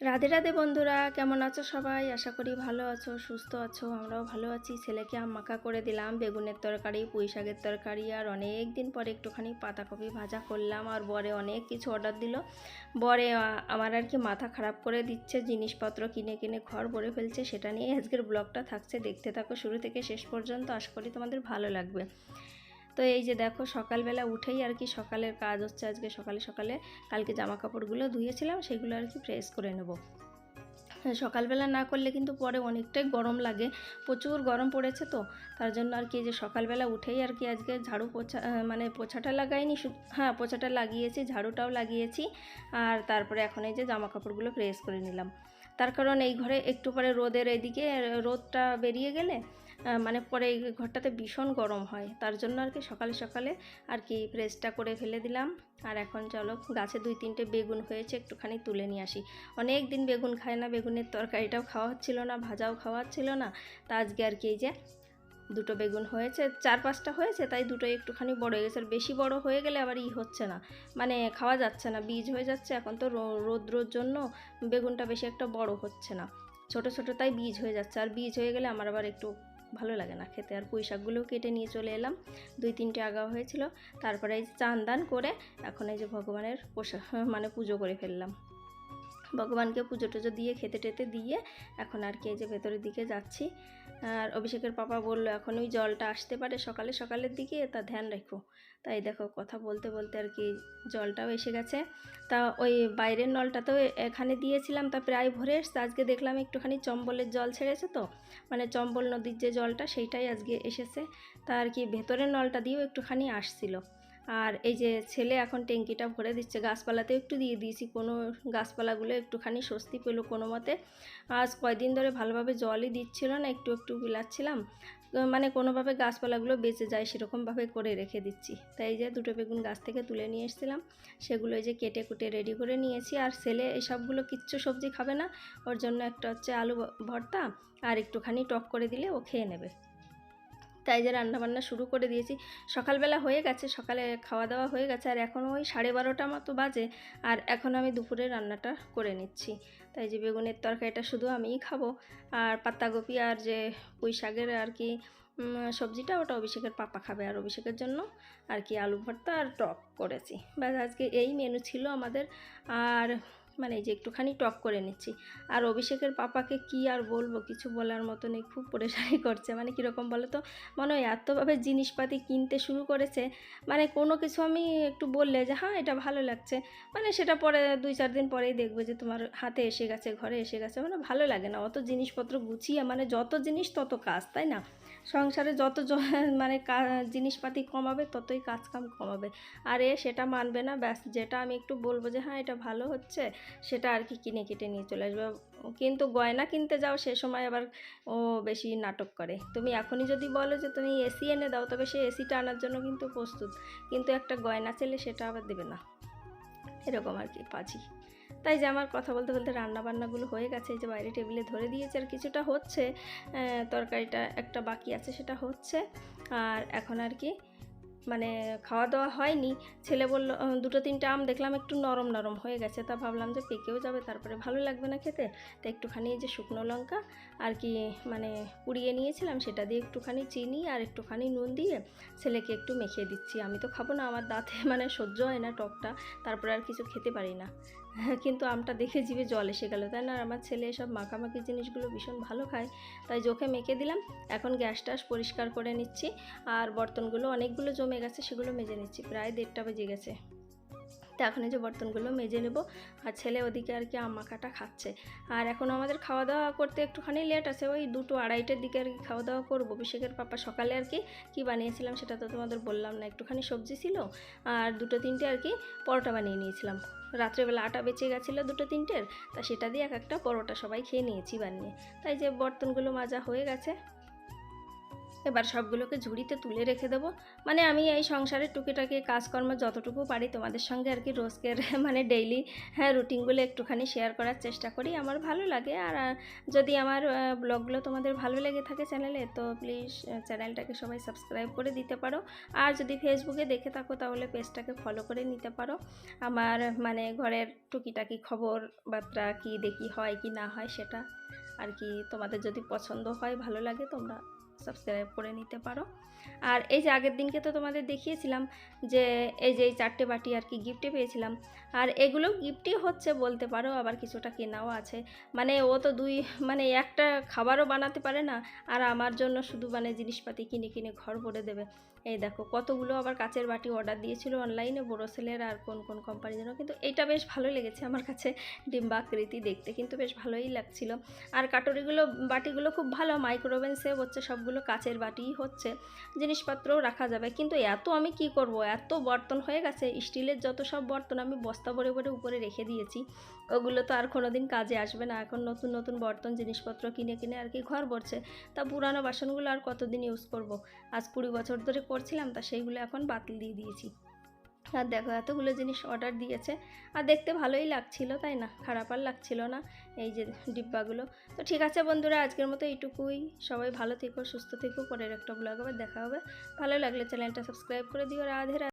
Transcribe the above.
রাধে রাধে বন্ধুরা, কেমন আছো সবাই? আশা করি ভালো আছো, সুস্থ আছো, আমরাও ভালো আছি। ছেলেকে মাখা করে দিলাম, বেগুনের তরকারি, পুঁই শাকের তরকারি, আর অনেক দিন পরে একটুখানি পাতাকপি ভাজা করলাম, আর বরে অনেক কিছু অর্ডার দিল। বরে আমার আর কি মাথা খারাপ করে দিচ্ছে, জিনিসপত্র কিনে কিনে ঘর ভরে ফেলছে, সেটা নিয়ে আজকের ব্লগটা থাকছে। দেখতে থাকো শুরু থেকে শেষ পর্যন্ত, আশা করি তোমাদের ভালো লাগবে। তো এই যে দেখো সকালবেলা উঠেই আর কি সকালের কাজ হচ্ছে আজকে সকালে সকালে কালকে জামা কাপড়গুলো ধুয়েছিলাম সেগুলো আর কি প্রেস করে নেব। হ্যাঁ, সকালবেলা না করলে কিন্তু পরে অনেকটাই গরম লাগে প্রচুর গরম পড়েছে তো তার জন্য আর কি যে সকালবেলা উঠেই আর কি আজকে ঝাড়ু পোছা মানে পোছাটা লাগাইনি হ্যাঁ পোছাটা লাগিয়েছি ঝাড়ুটাও লাগিয়েছি আর তারপরে এখন এই যে জামা কাপড়গুলো প্রেস করে নিলাম। তার কারণ এই ঘরে একটু পরে রোদের এদিকে রোদটা বেরিয়ে গেলে মানে পরে এই ঘরটাতে ভীষণ গরম হয়। তার জন্য আর কি সকালে সকালে আর কি প্রেসটা করে ফেলে দিলাম। আর এখন চলো, গাছে দুই তিনটে বেগুন হয়েছে, একটুখানি তুলে নিয়ে আসি। অনেক দিন বেগুন খায় না, বেগুনের তরকারিটাও খাওয়া হচ্ছিল না, ভাজাও খাওয়া হচ্ছিল না। তা আজকে আর কি এই যে দুটো বেগুন হয়েছে, চার পাঁচটা হয়েছে, তাই দুটো একটুখানি বড় হয়ে গেছে। আর বেশি বড় হয়ে গেলে আবার ই হচ্ছে না। মানে খাওয়া যাচ্ছে না, বীজ হয়ে যাচ্ছে, এখন তো রৌদ্রর জন্য বেগুনটা বেশি একটা বড় হচ্ছে না। ছোট ছোট তাই বীজ হয়ে যাচ্ছে। আর বীজ হয়ে গেলে আমার আবার একটু ভালো লাগে না খেতে। আর পুঁই শাকগুলোও কেটে নিয়ে চলে এলাম। দুই তিনটে আগা হয়েছিল। তারপরে এই চান দান করে এখন এই যে ভগবানের পোষা মানে পুজো করে ফেললাম। ভগবানকে পুজো টুজো দিয়ে, খেতে টেতে দিয়ে এখন আর কি এই যে ভেতরের দিকে যাচ্ছি। আর অভিষেকের পাপা বলল এখন ওই জলটা আসতে পারে সকালে, সকালের দিকে তা ধ্যান রেখো। তাই দেখো কথা বলতে বলতে আর কি জলটাও এসে গেছে। তা ওই বাইরের নলটা তো এখানে দিয়েছিলাম, তা প্রায় ভরে এসছে। আজকে দেখলাম একটুখানি চম্বলের জল ছেড়েছে তো মানে চম্বল নদীর যে জলটা সেইটাই আজকে এসেছে। তা আর কি ভেতরের নলটা দিয়েও একটুখানি আসছিল। আর এই যে ছেলে এখন ট্যাঙ্কিটা ভরে দিচ্ছে, গাছপালাতেও একটু দিয়ে দিয়েছি। কোনো গাছপালাগুলো একটুখানি স্বস্তি পেল কোনো মতে। আজ কয়দিন ধরে ভালোভাবে জলই দিচ্ছিল না, একটু একটু বিলাচ্ছিলাম। মানে কোনোভাবে গাছপালাগুলো বেঁচে যায় সেরকমভাবে করে রেখে দিচ্ছি। তাই যে দুটো বেগুন গাছ থেকে তুলে নিয়ে এসেছিলাম। সেগুলো এই যে কেটে কুটে রেডি করে নিয়েছি। আর ছেলে এসবগুলো কিচ্ছু সবজি খাবে না। ওর জন্য একটা হচ্ছে আলু ভর্তা আর একটুখানি টক করে দিলে ও খেয়ে নেবে। তাই যে রান্নাবান্না শুরু করে দিয়েছি। সকালবেলা হয়ে গেছে, সকালে খাওয়া দাওয়া হয়ে গেছে, আর এখন ওই সাড়ে বারোটা মতো বাজে, আর এখন আমি দুপুরে রান্নাটা করে নিচ্ছি। তাই যে বেগুনের তরকারিটা শুধু আমিই খাব, আর পাত্তাকপি আর যে পুঁই শাকের আর কি সবজিটা ওটা অভিষেকের পাপা খাবে, আর অভিষেকের জন্য আর কি আলু ভর্তা আর টক করেছি। ব্যাস, আজকে এই মেনু ছিল আমাদের। আর মানে এই যে একটুখানি টক করে নিচ্ছি। আর অভিষেকের পাপাকে কি আর বলব? কিছু বলার মতো নেই, খুব পরেশানি করছে। মানে কীরকম বলো তো মনে হয় এতভাবে জিনিসপাতি কিনতে শুরু করেছে। মানে কোনো কিছু আমি একটু বললে যে হ্যাঁ এটা ভালো লাগছে। মানে সেটা পরে দুই, চার দিন পরেই দেখবে যে, তোমার হাতে এসে গেছে, ঘরে এসে গেছে। মানে ভালো লাগে না। অত জিনিসপত্র গুছিয়ে মানে যত জিনিস তত কাজ, তাই না? সংসারে যত মানে জিনিসপাতি কমাবে, ততই কাজ কাম কমাবে। আর এ সেটা মানবে না, ব্যাস, যেটা আমি একটু বলব যে হ্যাঁ এটা ভালো হচ্ছে, সেটা আর কি কিনে কেটে নিয়ে চলে আসবে। কিন্তু গয়না কিনতে যাও, সে সময় আবার ও বেশি নাটক করে। তুমি এখনই যদি বলো যে, তুমি এসি এনে দাও, তবে সে এসিটা আনার জন্য কিন্তু প্রস্তুত। কিন্তু একটা গয়না চেলে সেটা আবার দেবে না। এরকম আর কি, পাজি। তাই যে আমার কথা বলতে বলতে রান্না বান্নাগুলো হয়ে গেছে যে বাইরে টেবিলে ধরে দিয়েছে আর কিছুটা হচ্ছে তরকারিটা একটা বাকি আছে সেটা হচ্ছে, আর এখন আর কি মানে খাওয়া দাওয়া হয়নি, ছেলে বলল দুটো তিনটে আম দেখলাম একটু নরম নরম হয়ে গেছে, তা ভাবলাম যে পেকেও যাবে, তারপরে ভালো লাগবে না খেতে, তা একটুখানি যে শুকনো লঙ্কা আর কি মানে পুড়িয়ে নিয়েছিলাম, সেটা দিয়ে একটুখানি চিনি আর একটুখানি নুন দিয়ে ছেলেকে একটু মেখে দিচ্ছি, আমি তো খাব না, আমার দাঁতে মানে সহ্য হয় না টকটা, তারপরে আর কিছু খেতে পারি না। কিন্তু আমটা দেখে জিভে জল এসে গেল, তাই না? আমার ছেলে এসব মাখামাখি জিনিসগুলো ভীষণ ভালো খায়, তাই জোখে মেখে দিলাম। এখন গ্যাস টাস পরিষ্কার করে নিচ্ছি, আর বর্তনগুলো অনেকগুলো জমে গেছে, সেগুলো মেজে নিচ্ছি, প্রায় দেড়টা বেজে গেছে। তো এখন যে বর্তনগুলো মেজে নেব। আর ছেলে ওদিকে আর কি আম মাখাটা খাচ্ছে। আর এখন আমাদের খাওয়া দাওয়া করতে একটুখানি লেট আছে, ওই দুটো আড়াইটের দিকে আর কি খাওয়া দাওয়া করব। অভিষেকের পাপা সকালে আর কি কী বানিয়েছিলাম সেটা তো তোমাদের বললাম না, একটুখানি সবজি ছিল। আর দুটো তিনটে আর কি পরোটা বানিয়ে নিয়েছিলাম। রাত্রেবেলা আটা বেঁচে গেছিল দুটো তিনটের, তা সেটা দিয়ে এক একটা পরোটা সবাই খেয়ে নিয়েছি বানিয়ে। তাই যে বর্তনগুলো মাজা হয়ে গেছে। এবার সবগুলোকে ঝুড়িতে তুলে রেখে দেবো। মানে আমি এই সংসারের টুকিটাকি কাজকর্ম যতটুকু পারি তোমাদের সঙ্গে আর কি রোজকের মানে ডেইলি হ্যাঁ রুটিনগুলো একটুখানি শেয়ার করার চেষ্টা করি। আমার ভালো লাগে। আর যদি আমার ব্লগগুলো তোমাদের ভালো লেগে থাকে চ্যানেলে তো প্লিজ চ্যানেলটাকে সবাই সাবস্ক্রাইব করে দিতে পারো। আর যদি ফেসবুকে দেখে থাকো, তাহলে পেজটাকে ফলো করে নিতে পারো। আমার মানে ঘরের টুকিটাকি খবর বার্তা কি দেখি হয় কি না হয় সেটা আর কি তোমাদের যদি পছন্দ হয়, ভালো লাগে, তোমরা সাবস্ক্রাইব করে নিতে পারো। আর এই যে আগের দিনকে তো তোমাদের দেখিয়েছিলাম যে, এই যে এই চারটে বাটি আর কি গিফটে পেয়েছিলাম। আর এগুলো গিফটই হচ্ছে বলতে পারো, আবার কিছুটা কেনাও আছে। মানে ও তো দুই মানে একটা খাবারও বানাতে পারে না, আর আমার জন্য শুধু মানে জিনিসপাতি কিনে কিনে ঘর ভরে দেবে। এই দেখো, কতগুলো আবার কাচের বাটি অর্ডার দিয়েছিল অনলাইনে বোরোসেলের আর কোন কোন কোম্পানির জন্য কিন্তু এটা বেশ ভালো লেগেছে আমার কাছে ডিম্বাকৃতি দেখতে, কিন্তু বেশ ভালোই লাগছিল। আর কাটরিগুলো, বাটিগুলো খুব ভালো মাইক্রোওভেন সেভ হচ্ছে, সবগুলো কাচের বাটিই হচ্ছে, জিনিসপত্রও রাখা যাবে। কিন্তু এত আমি কি করব? এত বর্তন হয়ে গেছে, স্টিলের যত সব বর্তন আমি বস্তা ভরে ভরে উপরে রেখে দিয়েছি। ওগুলো তো আর কোনোদিন কাজে আসবে না। এখন নতুন নতুন বর্তন, জিনিসপত্র কিনে কিনে আর কি ঘর ভরছে। তা পুরানো বাসনগুলো আর কতদিন ইউজ করব? আজ কুড়ি বছর ধরে করছিলাম তা সেইগুলো এখন বাতিল দিয়ে দিয়েছি। আর দেখো এতগুলো জিনিস অর্ডার দিয়েছে। আর দেখতে ভালোই লাগছিল, তাই না? খারাপ আর লাগছিল না এই যে ডিব্বাগুলো। তো ঠিক আছে বন্ধুরা, আজকের মতো এইটুকুই। সবাই ভালো থেকো, সুস্থ থেকো। পরের একটা ব্লগ আবার দেখা হবে। ভালো লাগলে চ্যানেলটা সাবস্ক্রাইব করে দিও। রাধে।